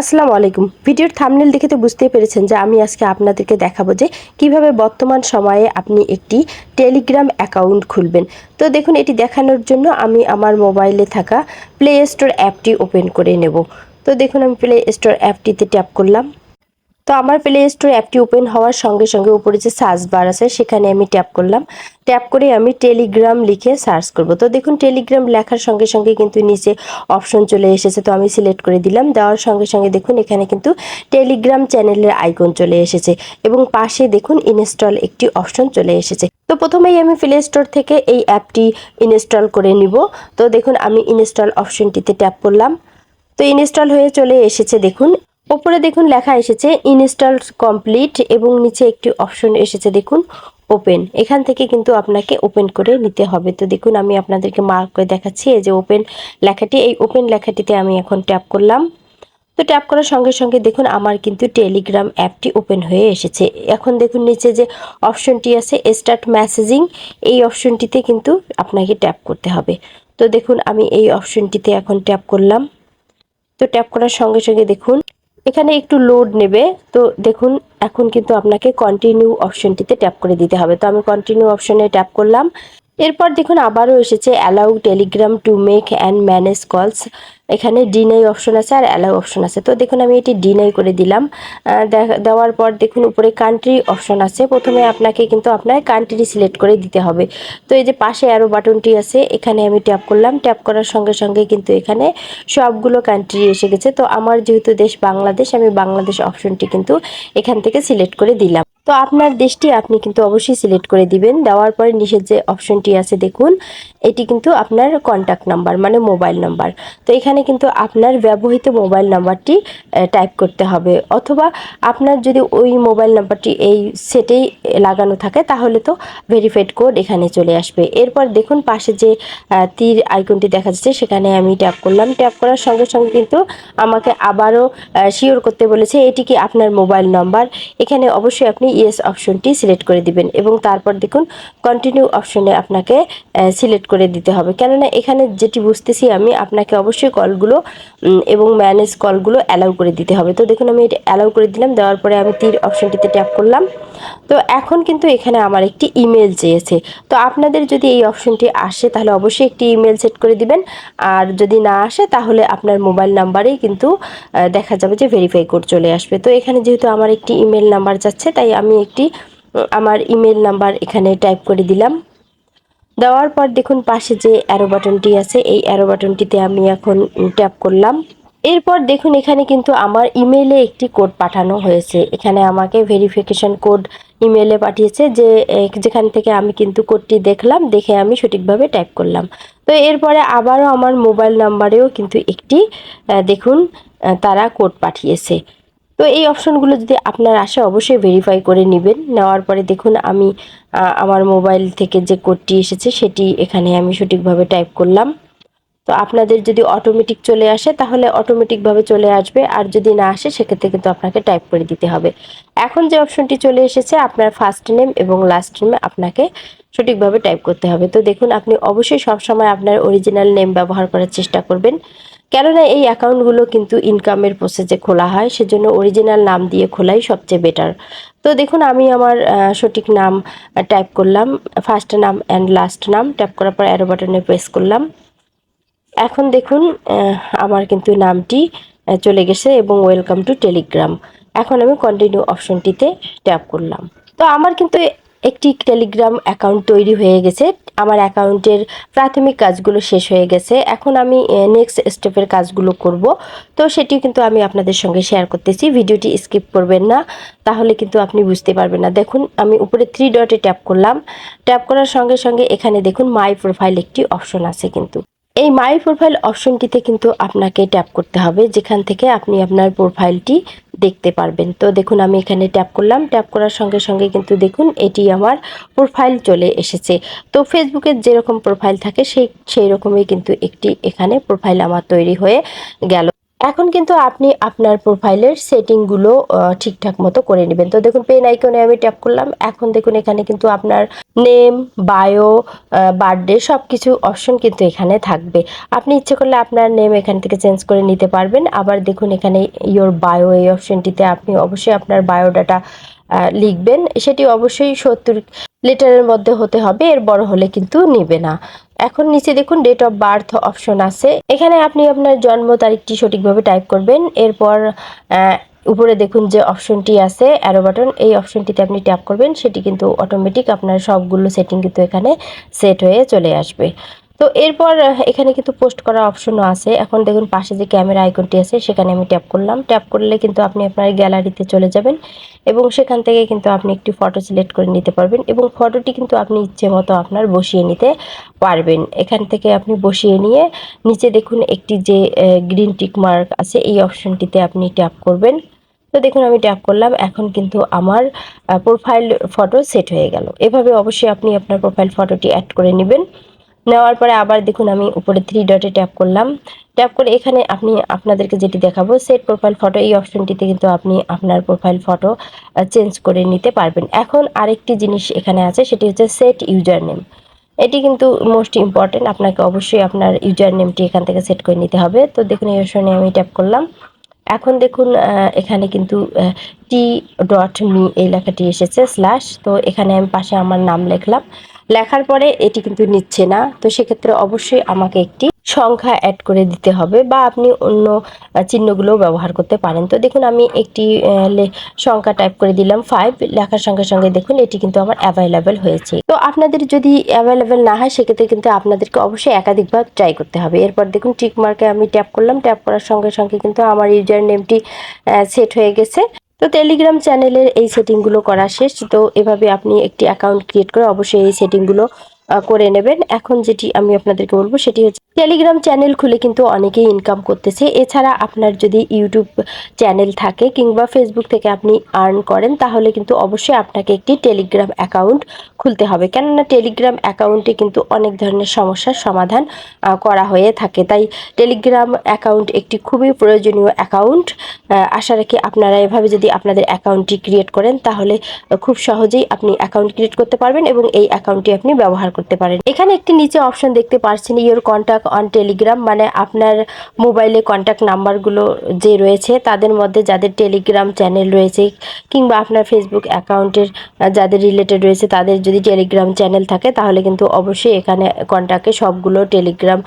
আসসালামু আলাইকুম। ভিডিওর থামনেল দেখে তো বুঝতেই পেরেছেন যে আমি আজকে আপনাদেরকে দেখাবো যে কীভাবে বর্তমান সময়ে আপনি একটি টেলিগ্রাম অ্যাকাউন্ট খুলবেন। তো দেখুন, এটি দেখানোর জন্য আমি আমার মোবাইলে থাকা প্লে স্টোর অ্যাপটি ওপেন করে নেব। তো দেখুন, আমি প্লে স্টোর অ্যাপটিতে ট্যাপ করলাম। তো আমার প্লে স্টোর অ্যাপটি ওপেন হওয়ার সঙ্গে সঙ্গে উপরে যে সার্চ বার আছে, সেখানে আমি ট্যাপ করলাম। ট্যাপ করে আমি টেলিগ্রাম লিখে সার্চ করব। তো দেখুন টেলিগ্রাম লেখার সঙ্গে সঙ্গে কিন্তু নিচে অপশন চলে এসেছে, তো আমি সিলেক্ট করে দিলাম। দেওয়ার সঙ্গে সঙ্গে দেখুন, এখানে কিন্তু টেলিগ্রাম চ্যানেলের আইকন চলে এসেছে এবং পাশে দেখুন ইনস্টল একটি অপশন চলে এসেছে। তো প্রথমেই আমি প্লে স্টোর থেকে এই অ্যাপটি ইনস্টল করে নিব। তো দেখুন, আমি ইনস্টল অপশনটিতে ট্যাপ করলাম। তো ইনস্টল হয়ে চলে এসেছে, দেখুন। ওপরে দেখুন লেখা এসেছে ইনস্টল কমপ্লিট এবং নিচে একটি অপশন এসেছে, দেখুন ওপেন এখান থেকে কিন্তু আপনাকে ওপেন করে নিতে হবে। তো দেখুন, আমি আপনাদেরকে মার্ক করে দেখাচ্ছি, এই যে ওপেন লেখাটি, এই ওপেন লেখাটিতে আমি এখন ট্যাপ করলাম। তো ট্যাপ করার সঙ্গে সঙ্গে দেখুন, আমার কিন্তু টেলিগ্রাম অ্যাপটি ওপেন হয়ে এসেছে। এখন দেখুন, নিচে যে অপশনটি আছে স্টার্ট মেসেজিং এই অপশনটিতে কিন্তু আপনাকে ট্যাপ করতে হবে। তো দেখুন, আমি এই অপশনটিতে এখন ট্যাপ করলাম। তো ট্যাপ করার সঙ্গে সঙ্গে দেখুন এখানে একটু লোড নেবে। তো দেখুন, এখন কিন্তু আপনাকে কন্টিনিউ অপশনটিতে ট্যাপ করে দিতে হবে। তো আমি কন্টিনিউ অপশনে ট্যাপ করলাম। এরপর দেখুন, আবারও এসেছে allow Telegram to make and manage calls এখানে ডিনাই অপশন আছে আর অ্যালাউ অপশন আছে। তো দেখুন, আমি এটি ডিনাই করে দিলাম। দেওয়ার পর দেখুন, উপরে কান্ট্রি অপশন আছে। প্রথমে আপনাকে কিন্তু আপনার কান্ট্রি সিলেক্ট করে দিতে হবে। তো এই যে পাশে অ্যারো বাটনটি আছে, এখানে আমি ট্যাপ করলাম। ট্যাপ করার সঙ্গে সঙ্গে কিন্তু এখানে সবগুলো কান্ট্রি এসে গেছে। তো আমার যেহেতু দেশ বাংলাদেশ, আমি বাংলাদেশ অপশনটি কিন্তু এখান থেকে সিলেক্ট করে দিলাম। তো আপনার দেশটি আপনি কিন্তু অবশ্যই সিলেক্ট করে দিবেন। দেওয়ার পরে নিচের যে অপশনটি আছে, দেখুন, এটি কিন্তু আপনার কন্ট্যাক্ট নাম্বার মানে মোবাইল নাম্বার তো এখানে কিন্তু আপনার ব্যবহৃত মোবাইল নাম্বারটি টাইপ করতে হবে। অথবা আপনার যদি ওই মোবাইল নাম্বারটি এই সেটেই লাগানো থাকে, তাহলে তো ভেরিফাইড কোড এখানে চলে আসবে। এরপর দেখুন, পাশে যে তীর আইকনটি দেখা যাচ্ছে, সেখানে আমি ট্যাপ করলাম। ট্যাপ করার সঙ্গে সঙ্গে কিন্তু আমাকে আবারও শিওর করতে বলেছে, এটি কি আপনার মোবাইল নাম্বার এখানে অবশ্যই আপনি ইয়েস অপশনটি সিলেক্ট করে দিবেন এবং তারপর দেখুন কন্টিনিউ অপশনে আপনাকে সিলেক্ট করে দিতে হবে। কেননা এখানে যেটি বুঝতেছি আমি, আপনাকে অবশ্যই কলগুলো এবং ম্যানেজ কলগুলো অ্যালাউ করে দিতে হবে। তো দেখুন আমি এটা অ্যালাউ করে দিলাম, দেওয়ার পরে আমি তীর অপশনটিতে ট্যাপ করলাম। তো এখন কিন্তু এখানে আমার একটি ইমেল চেয়েছে। তো আপনাদের যদি এই অপশনটি আসে তাহলে অবশ্যই একটি ইমেল সেট করে দিবেন। আর যদি না আসে তাহলে আপনার মোবাইল নাম্বারেই কিন্তু দেখা যাবে যে ভেরিফাই কোড চলে আসবে। তো এখানে যেহেতু আমার একটি ইমেল নাম্বার যাচ্ছে, তাই আমি একটি আমার ইমেল নাম্বার এখানে টাইপ করে দিলাম। দেওয়ার পর দেখুন পাশে যে অ্যারো বাটনটি আছে, এই অ্যারো বাটনটিতে আমি এখন ট্যাপ করলাম। এরপর দেখুন এখানে কিন্তু আমার ইমেলে একটি কোড পাঠানো হয়েছে। এখানে আমাকে ভেরিফিকেশন কোড ইমেলে পাঠিয়েছে যে যেখান থেকে আমি কিন্তু কোডটি দেখলাম, দেখে আমি সঠিকভাবে টাইপ করলাম। তো এরপরে আবারও আমার মোবাইল নাম্বারেও কিন্তু একটি দেখুন তারা কোড পাঠিয়েছে। তো এই অপশনগুলো যদি আপনার আসে, অবশ্যই ভেরিফাই করে নেবেন। নেওয়ার পরে দেখুন আমি আমার মোবাইল থেকে যে কোডটি এসেছে, সেটি এখানে আমি সঠিকভাবে টাইপ করলাম। তো আপনাদের যদি অটোমেটিক চলে আসে, তাহলে অটোমেটিকভাবে চলে আসবে। আর যদি না আসে, সেক্ষেত্রে কিন্তু আপনাকে টাইপ করে দিতে হবে। এখন যে অপশনটি চলে এসেছে, আপনার ফার্স্ট নেম এবং লাস্ট নেমে আপনাকে সঠিকভাবে টাইপ করতে হবে। তো দেখুন, আপনি অবশ্যই সবসময় আপনার অরিজিনাল নেম ব্যবহার করার চেষ্টা করবেন। কেননা এই অ্যাকাউন্টগুলো কিন্তু ইনকামের প্রসেসে খোলা হয়, সেজন্য অরিজিনাল নাম দিয়ে খোলাই সবচেয়ে বেটার তো দেখুন, আমি আমার সঠিক নাম টাইপ করলাম। ফার্স্ট নাম অ্যান্ড লাস্ট নাম টাইপ করার পর অ্যারো বাটনে প্রেস করলাম। এখন দেখুন আমার কিন্তু নামটি চলে গেছে এবং ওয়েলকাম টু টেলিগ্রাম এখন আমি কন্টিনিউ অপশনটিতে ট্যাপ করলাম। তো আমার কিন্তু একটি টেলিগ্রাম অ্যাকাউন্ট তৈরি হয়ে গেছে। আমার অ্যাকাউন্টের প্রাথমিক কাজগুলো শেষ হয়ে গেছে। এখন আমি নেক্সট স্টেপের কাজগুলো করব। তো সেটিও কিন্তু আমি আপনাদের সঙ্গে শেয়ার করতেছি। ভিডিওটি স্কিপ করবেন না, তাহলে কিন্তু আপনি বুঝতে পারবেন না। দেখুন, আমি উপরে থ্রি ডটে ট্যাপ করলাম। ট্যাপ করার সঙ্গে সঙ্গে এখানে দেখুন মাই প্রোফাইল একটি অপশন আছে কিন্তু। এই মাই প্রোফাইল অপশনটিতে কিন্তু আপনাকে ট্যাপ করতে হবে, যেখান থেকে আপনি আপনার প্রোফাইলটি দেখতে পারবেন। তো দেখুন, আমি এখানে ট্যাপ করলাম। ট্যাপ করার সঙ্গে সঙ্গে কিন্তু দেখুন, এটি আমার প্রোফাইল চলে এসেছে। তো ফেসবুকের যেরকম প্রোফাইল থাকে, সেই সেই রকমই কিন্তু একটি এখানে প্রোফাইল আমার তৈরি হয়ে গেল। এখন কিন্তু আপনি আপনার প্রোফাইলের সেটিংগুলো ঠিকঠাক মতো করে নেবেন। তো দেখুন পেন আইকনে আমি ট্যাপ করলাম। এখন দেখুন, এখানে কিন্তু আপনার নেম বায়ো বার্থডে সব কিছু অপশন কিন্তু এখানে থাকবে। আপনি ইচ্ছে করলে আপনার নেম এখান থেকে চেঞ্জ করে নিতে পারবেন। আবার দেখুন, এখানে ইয়োর বায়ো এই অপশনটিতে আপনি অবশ্যই আপনার বায়োডাটা লিখবেন। সেটি অবশ্যই সত্তর লিটারের মধ্যে হতে হবে। এর বড় হলে কিন্তু নেবে না। এখন নিচে দেখুন ডেট অফ বার্থ অপশন আছে। এখানে আপনি আপনার জন্ম তারিখটি সঠিকভাবে টাইপ করবেন। এরপর উপরে দেখুন যে অপশনটি আছে অ্যারো বাটন এই অপশনটিতে আপনি ট্যাপ করবেন, সেটি কিন্তু অটোমেটিক আপনার সবগুলো সেটিং কিন্তু এখানে সেট হয়ে চলে আসবে। তো এরপর এখানে কিন্তু পোস্ট করার অপশনও আছে। এখন দেখুন পাশে যে ক্যামেরা আইকনটি আছে, সেখানে আমি ট্যাপ করলাম। ট্যাপ করলে কিন্তু আপনি আপনার গ্যালারিতে চলে যাবেন এবং সেখান থেকে কিন্তু আপনি একটি ফটো সিলেক্ট করে নিতে পারবেন এবং ফটোটি কিন্তু আপনি ইচ্ছে মতো আপনার বসিয়ে নিতে পারবেন। এখান থেকে আপনি বসিয়ে নিয়ে নিচে দেখুন একটি যে গ্রিন টিক মার্ক আছে, এই অপশনটিতে আপনি ট্যাপ করবেন। তো দেখুন আমি ট্যাপ করলাম, এখন কিন্তু আমার প্রোফাইল ফটো সেট হয়ে গেল। এভাবে অবশ্যই আপনি আপনার প্রোফাইল ফটোটি অ্যাড করে নেবেন। নেওয়ার পরে আবার দেখুন আমি উপরে থ্রি ডটে ট্যাপ করলাম। ট্যাপ করে এখানে আপনি আপনাদেরকে যেটি দেখাবো সেট প্রোফাইল ফটো এই অপশনটিতে কিন্তু আপনি আপনার প্রোফাইল ফটো চেঞ্জ করে নিতে পারবেন। এখন আরেকটি জিনিস এখানে আছে, সেটি হচ্ছে সেট ইউজার নেম এটি কিন্তু মোস্ট ইম্পর্টেন্ট আপনাকে অবশ্যই আপনার ইউজার নেমটি এখান থেকে সেট করে নিতে হবে। তো দেখুন, এই অপশনে আমি ট্যাপ করলাম। এখন দেখুন এখানে কিন্তু টি ডট মি এই লেখাটি এসেছে স্ল্যাশ তো এখানে আমি পাশে আমার নাম লিখলাম। লেখার পরে এটি কিন্তু নিচ্ছে না। তো সেক্ষেত্রে অবশ্যই আমাকে একটি সংখ্যা অ্যাড করে দিতে হবে বা আপনি অন্য চিহ্নগুলোও ব্যবহার করতে পারেন। তো দেখুন, আমি একটি সংখ্যা টাইপ করে দিলাম ফাইভ লেখার সঙ্গে সঙ্গে দেখুন, এটি কিন্তু আমার অ্যাভেলেবেল হয়েছে। তো আপনাদের যদি অ্যাভেলেবেল না হয়, সেক্ষেত্রে কিন্তু আপনাদেরকে অবশ্যই একাধিকবার ট্রাই করতে হবে। এরপর দেখুন টিক মার্কে আমি ট্যাপ করলাম। ট্যাপ করার সঙ্গে সঙ্গে কিন্তু আমার ইউজার নেমটি সেট হয়ে গেছে। তো টেলিগ্রাম চ্যানেলের এই সেটিংগুলো করা শেষ। তো এভাবে আপনি একটি অ্যাকাউন্ট ক্রিয়েট করে অবশ্যই এই সেটিংগুলো করে নেবেন। এখন যেটি আমি আপনাদেরকে বলব, সেটি হচ্ছে টেলিগ্রাম চ্যানেল খুলে কিন্তু অনেকেই ইনকাম করতেছে। এছাড়া আপনার যদি ইউটিউব চ্যানেল থাকে কিংবা ফেসবুক থেকে আপনি আর্ন করেন, তাহলে কিন্তু অবশ্যই আপনাকে একটি টেলিগ্রাম অ্যাকাউন্ট খুলতে হবে। কেননা টেলিগ্রাম অ্যাকাউন্টে কিন্তু অনেক ধরনের সমস্যার সমাধান করা হয়ে থাকে। তাই টেলিগ্রাম অ্যাকাউন্ট একটি খুবই প্রয়োজনীয় অ্যাকাউন্ট আশা রাখি আপনারা এভাবে যদি আপনাদের অ্যাকাউন্টটি ক্রিয়েট করেন, তাহলে খুব সহজেই আপনি অ্যাকাউন্ট ক্রিয়েট করতে পারবেন এবং এই অ্যাকাউন্টটি আপনি ব্যবহার করতে পারেন। এখানে একটি নিচে অপশন দেখতে পাচ্ছেন ইয়োর কন্ট্যাক্ট অন টেলিগ্রাম মানে আপনার মোবাইলে কন্ট্যাক্ট নাম্বারগুলো যে রয়েছে, তাদের মধ্যে যাদের টেলিগ্রাম চ্যানেল রয়েছে, কিংবা আপনার ফেসবুক অ্যাকাউন্টের যাদের রিলেটেড রয়েছে, তাদের যদি টেলিগ্রাম চ্যানেল থাকে, তাহলে কিন্তু অবশ্যই এখানে কন্ট্যাক্টে সবগুলো টেলিগ্রাম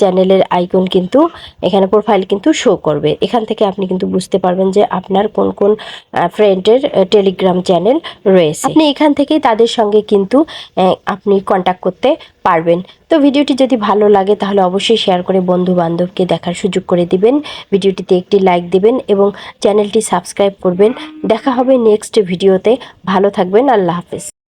চ্যানেলের আইকন কিন্তু এখানে প্রোফাইল কিন্তু শো করবে। এখান থেকে আপনি কিন্তু বুঝতে পারবেন যে আপনার কোন কোন ফ্রেন্ডের টেলিগ্রাম চ্যানেল রয়েছে। আপনি এখান থেকেই তাদের সঙ্গে কিন্তু আপনি কন্ট্যাক্ট করতে পারবেন। তো ভিডিওটি যদি ভালো লাগে, তাহলে অবশ্যই শেয়ার করে বন্ধু বান্ধবকে দেখার সুযোগ করে দিবেন। ভিডিওটিতে একটি লাইক দিবেন এবং চ্যানেলটি সাবস্ক্রাইব করবেন। দেখা হবে নেক্সট ভিডিওতে ভালো থাকবেন, আল্লাহ হাফেজ।